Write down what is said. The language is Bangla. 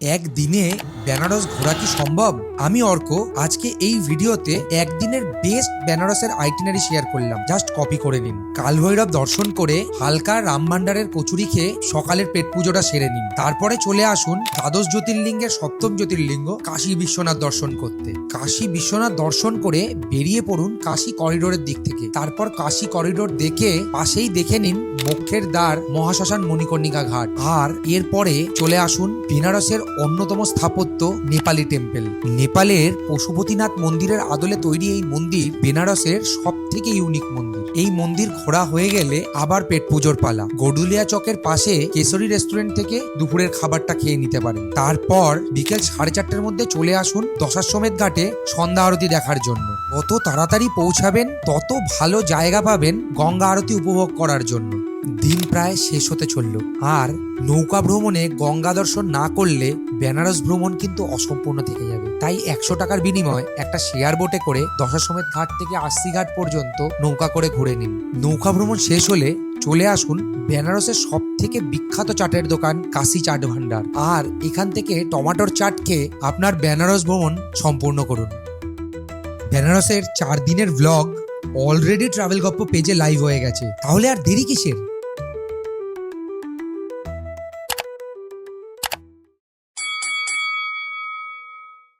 একদিনে বেনারস ঘোরা কি সম্ভব? আমি, অর্ক, আজকে এই ভিডিওতে একদিনের বেস্ট বেনারসের আইটিনারি শেয়ার করলাম। জাস্ট কপি করে নিন। কালভৈরব দর্শন করে হালকা রাম ভান্ডারের কচুরি খেয়ে সকালের পেট পুজোটা সেরে নিন। তারপরে চলে আসুন দ্বাদশ জ্যোতির্লিঙ্গের সপ্তম জ্যোতির্লিঙ্গ, কাশী বিশ্বনাথ দর্শন করতে। কাশী বিশ্বনাথ দর্শন করে বেরিয়ে পড়ুন কাশী করিডোরের দিক থেকে। তারপর কাশী করিডোর দেখে পাশেই দেখে নিন মোক্ষের দ্বার মহাশ্মশান মণিকর্ণিকা ঘাট। আর এরপরে চলে আসুন বেনারসের অন্যতম স্থাপত্য নেপালি টেম্পল। নেপালের পশুপতিনাথ মন্দিরের আদলে তৈরি এই মন্দির বেনারসের সব থেকে ইউনিক মন্দির। এই মন্দির ঘোরা হয়ে গেলে আবার পেট পুজোর পালা। গডুলিয়া চকের পাশে কেশরী রেস্টুরেন্ট থেকে দুপুরের খাবারটা খেয়ে নিতে পারেন। তারপর বিকেল সাড়ে চারটের মধ্যে চলে আসুন দশাশ্বমেধ ঘাটে সন্ধ্যা আরতি দেখার জন্য। যত তাড়াতাড়ি পৌঁছাবেন, তত ভালো জায়গা পাবেন গঙ্গা আরতি উপভোগ করার জন্য। দিন প্রায় শেষ হতে চলল। আর নৌকা ভ্রমণে গঙ্গা দর্শন না করলে বেনারস ভ্রমণ কিন্তু অসম্পূর্ণ থেকে যাবে। তাই একশো টাকার বিনিময়ে একটা শেয়ার বোটে করে দশাশ্বমেধ ঘাট থেকে আশি ঘাট পর্যন্ত নৌকা করে ঘুরে নিন। নৌকা ভ্রমণ শেষ হলে চলে আসুন বেনারসের সব থেকে বিখ্যাত চাটের দোকান কাশি চাট ভান্ডার আর এখান থেকে টমাটোর চাট খেয়ে আপনার বেনারস ভ্রমণ সম্পূর্ণ করুন। বেনারসের চার দিনের ব্লগ অলরেডি ট্রাভেল গপ্প পেজে লাইভ হয়ে গেছে। তাহলে আর দেরি কিসের?